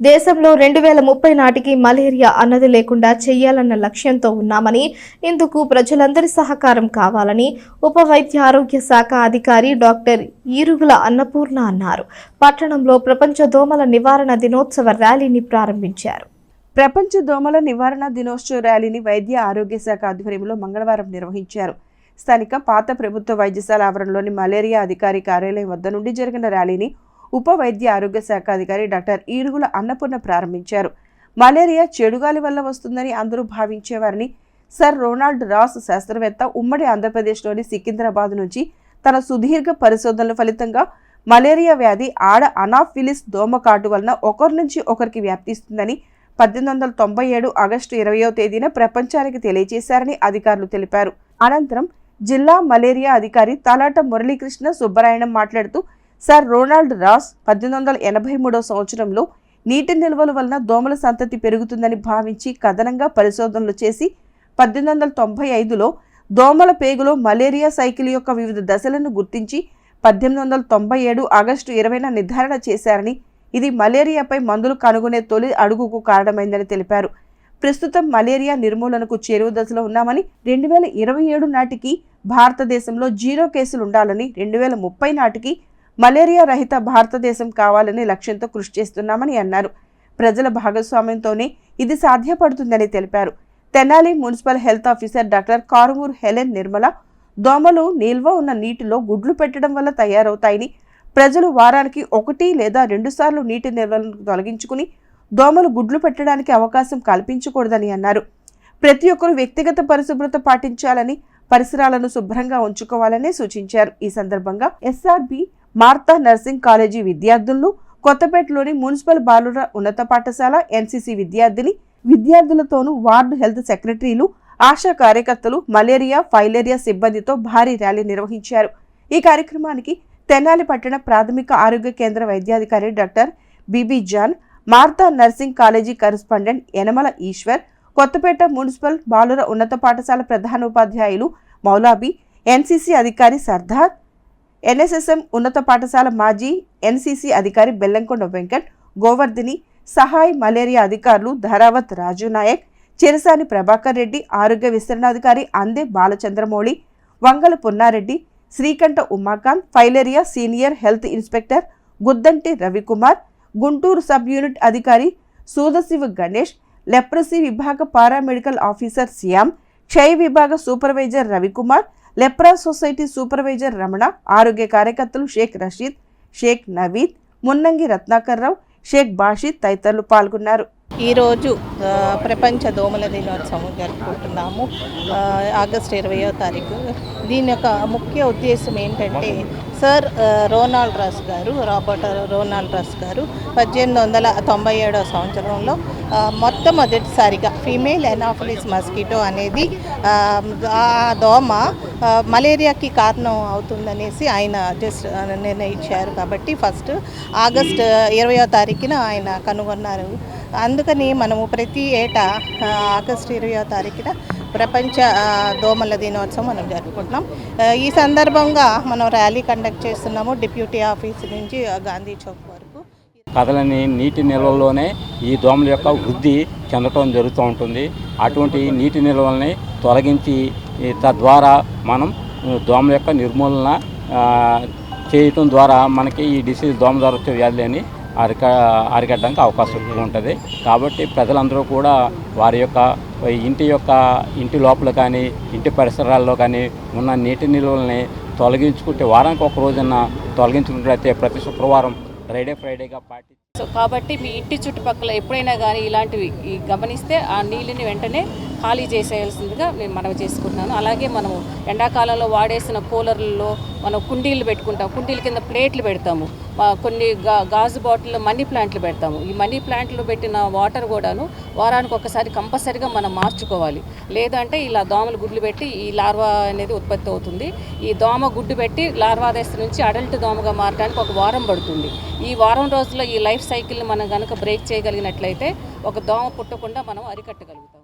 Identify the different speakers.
Speaker 1: దేశంలో రెండు వేల ముప్పై నాటికి మలేరియా అన్నది లేకుండా చేయాలన్న లక్ష్యంతో ఉన్నామని ఇందుకు ప్రజలందరి సహకారం కావాలని ఉప వైద్య ఆరోగ్య శాఖ అధికారి డాక్టర్ ఈరుగుల అన్నపూర్ణ అన్నారు. పట్టణంలో ప్రపంచ దోమల నివారణ దినోత్సవ ర్యాలీని ప్రారంభించారు.
Speaker 2: ప్రపంచ దోమల నివారణ దినోత్సవ ర్యాలీని వైద్య ఆరోగ్య శాఖ ఆధ్వర్యంలో మంగళవారం నిర్వహించారు. స్థానిక పాత ప్రభుత్వ వైద్యశాల ఆవరణలోని మలేరియా అధికారి కార్యాలయం వద్ద నుండి జరిగిన ర్యాలీని ఉప వైద్య ఆరోగ్య శాఖ అధికారి డాక్టర్ ఈడుగుల అన్నపూర్ణ ప్రారంభించారు. మలేరియా చెడుగాలి వల్ల వస్తుందని అందరూ భావించేవారని సర్ రొనాల్డ్ రాస్ శాస్త్రవేత్త ఉమ్మడి ఆంధ్రప్రదేశ్లోని సికింద్రాబాద్ నుంచి తన సుదీర్ఘ పరిశోధనల ఫలితంగా మలేరియా వ్యాధి ఆడ అనాఫిలిస్ దోమ కాటు వలన ఒకరి నుంచి ఒకరికి వ్యాప్తిస్తుందని పద్దెనిమిది వందల తొంభై ఏడు ఆగస్టు ఇరవయో తేదీన ప్రపంచానికి తెలియజేశారని అధికారులు తెలిపారు. అనంతరం జిల్లా మలేరియా అధికారి తలాట మురళీకృష్ణ సుబ్బరాయణం మాట్లాడుతూ సర్ రొనాల్డ్ రాస్ పద్దెనిమిది వందల ఎనభై మూడో సంవత్సరంలో నీటి నిల్వల వలన దోమల సంతతి పెరుగుతుందని భావించి కథనంగా పరిశోధనలు చేసి పద్దెనిమిది వందల తొంభై ఐదులో దోమల పేగులో మలేరియా సైకిల్ యొక్క వివిధ దశలను గుర్తించి పద్దెనిమిది వందల తొంభై ఏడు ఆగస్టు ఇరవైన నిర్ధారణ చేశారని ఇది మలేరియాపై మందులు కనుగొనే తొలి అడుగుకు కారణమైందని తెలిపారు. ప్రస్తుతం మలేరియా నిర్మూలనకు చేరువ దశలో ఉన్నామని రెండు వేల ఇరవై ఏడు నాటికి భారతదేశంలో జీరో కేసులు ఉండాలని రెండు వేల ముప్పై నాటికి మలేరియా రహిత భారతదేశం కావాలనే లక్ష్యంతో కృషి చేస్తున్నామని అన్నారు. ప్రజల భాగస్వామ్యంతోనే ఇది సాధ్యపడుతుందని తెలిపారు. Tenali municipal health officer doctor Karumur Helen Nirmala దోమలు నిల్వ ఉన్న నీటిలో గుడ్లు పెట్టడం వల్ల తయారవుతాయని ప్రజలు వారానికి ఒకటి లేదా రెండుసార్లు నీటి నిల్వలను తొలగించుకుని దోమలు గుడ్లు పెట్టడానికి అవకాశం కల్పించకూడదని అన్నారు. ప్రతి ఒక్కరూ వ్యక్తిగత పరిశుభ్రత పాటించాలని పరిసరాలను శుభ్రంగా ఉంచుకోవాలని సూచించారు. ఈ సందర్భంగా ఎస్ఆర్బి మార్తా నర్సింగ్ కాలేజీ విద్యార్థులను కొత్తపేటలోని మున్సిపల్ బాలుర ఉన్నత పాఠశాల ఎన్సీసీ విద్యార్థిని విద్యార్థులతోనూ వార్డు హెల్త్ సెక్రటరీలు ఆశా కార్యకర్తలు మలేరియా ఫైలేరియా సిబ్బందితో భారీ ర్యాలీ నిర్వహించారు. ఈ కార్యక్రమానికి తెనాలి పట్టణ ప్రాథమిక ఆరోగ్య కేంద్ర వైద్యాధికారి doctor Bibi John Martha nursing college correspondent Yanamala Eswar Kothapeta municipal బాలుర ఉన్నత పాఠశాల ప్రధానోపాధ్యాయులు మౌలాబీ ఎన్సీసీ అధికారి సర్దార్ ఎన్ఎస్ఎస్ఎం ఉన్నత పాఠశాల మాజీ ఎన్సీసీ అధికారి బెల్లంకొండ వెంకట్ గోవర్ధిని సహాయ్ మలేరియా అధికారులు ధరావత్ రాజు నాయక్ చిరసాని ప్రభాకర్ రెడ్డి ఆరోగ్య విస్తరణాధికారి Ande Balachandramouli Vangala Punnareddy Srikanta Umakanth filaria senior health inspector Guddanti Ravikumar Guntur sub unit అధికారి సూదశివ గణేష్ లెప్రసీ విభాగ పారామెడికల్ ఆఫీసర్ శ్యామ్ క్షయ విభాగ supervisor Ravikumar lepra society supervisor Ramana ఆరోగ్య కార్యకర్తలు షేక్ రషీద్ షేక్ నవీద్ మున్నంగి రత్నాకర్ రావు షేక్ బాషిద్ తదితరులు పాల్గొన్నారు.
Speaker 3: ఈరోజు ప్రపంచ దోమల దినోత్సవం జరుపుకుంటున్నాము. ఆగస్టు ఇరవయో తారీఖు. దీని యొక్క ముఖ్య ఉద్దేశం ఏంటంటే సార్ రోనాల్డ్ రాస్ గారు రాబర్ట్ రోనాల్డ్ రాస్ గారు పద్దెనిమిది వందల తొంభై ఏడవ సంవత్సరంలో మొట్టమొదటిసారిగా ఫీమేల్ ఎనాఫిలిస్ మస్కిటో అనేది ఆ, దోమ మలేరియాకి కారణం అవుతుందనేసి ఆయన జస్ట్ నిర్ణయించారు కాబట్టి ఫస్ట్ ఆగస్ట్ ఇరవయో తారీఖున ఆయన కనుగొన్నారు. అందుకని మనము ప్రతి ఏటా ఆగస్ట్ ఇరవయో తారీఖున ప్రపంచ దోమల దినోత్సవం మనం జరుపుకుంటున్నాం. ఈ సందర్భంగా మనం ర్యాలీ కండక్ట్ చేస్తున్నాము డిప్యూటీ ఆఫీస్ నుంచి గాంధీ చౌక్ వరకు.
Speaker 4: కథలని నీటి నిల్వల్లోనే ఈ దోమల యొక్క వృద్ధి చెందటం జరుగుతూ ఉంటుంది. అటువంటి నీటి నిల్వల్ని తొలగించి తద్వారా మనం దోమల యొక్క నిర్మూలన చేయటం ద్వారా మనకి ఈ డిసీజ్ దోమ ద్వారా వచ్చే వ్యాధులని అరిక అరికట్టడానికి అవకాశం ఎక్కువ ఉంటుంది. కాబట్టి ప్రజలందరూ కూడా వారి యొక్క ఇంటి యొక్క ఇంటి లోపల కానీ ఇంటి పరిసరాల్లో కానీ ఉన్న నీటి నిల్వల్ని తొలగించుకుంటే వారానికి ఒక రోజున తొలగించుకున్నట్లయితే ప్రతి శుక్రవారం ఫ్రైడే ఫ్రైడేగా పాటి
Speaker 5: సో కాబట్టి మీ ఇంటి చుట్టుపక్కల ఎప్పుడైనా కానీ ఇలాంటివి గమనిస్తే ఆ నీళ్ళని వెంటనే ఖాళీ చేసేయాల్సిందిగా నేను మనవి చేసుకుంటున్నాను. అలాగే మనము ఎండాకాలంలో వాడేసిన కూలర్లలో మనం కుండీలు పెట్టుకుంటాం. కుండీల కింద ప్లేట్లు పెడతాము. కొన్ని గా గాజు బాటిల్లో మనీ ప్లాంట్లు పెడతాము. ఈ మనీ ప్లాంట్లో పెట్టిన వాటర్ కూడాను వారానికి ఒకసారి కంపల్సరిగా మనం మార్చుకోవాలి. లేదంటే ఇలా దోమలు గుడ్లు పెట్టి ఈ లార్వా అనేది ఉత్పత్తి అవుతుంది. ఈ దోమ గుడ్డు పెట్టి లార్వా దశ నుంచి అడల్ట్ దోమగా మారడానికి ఒక వారం పడుతుంది. ఈ వారం రోజుల్లో ఈ లైఫ్ సైకిల్ని మనం కనుక బ్రేక్ చేయగలిగినట్లయితే ఒక దోమ పుట్టకుండా మనం అరికట్టగలుగుతాం.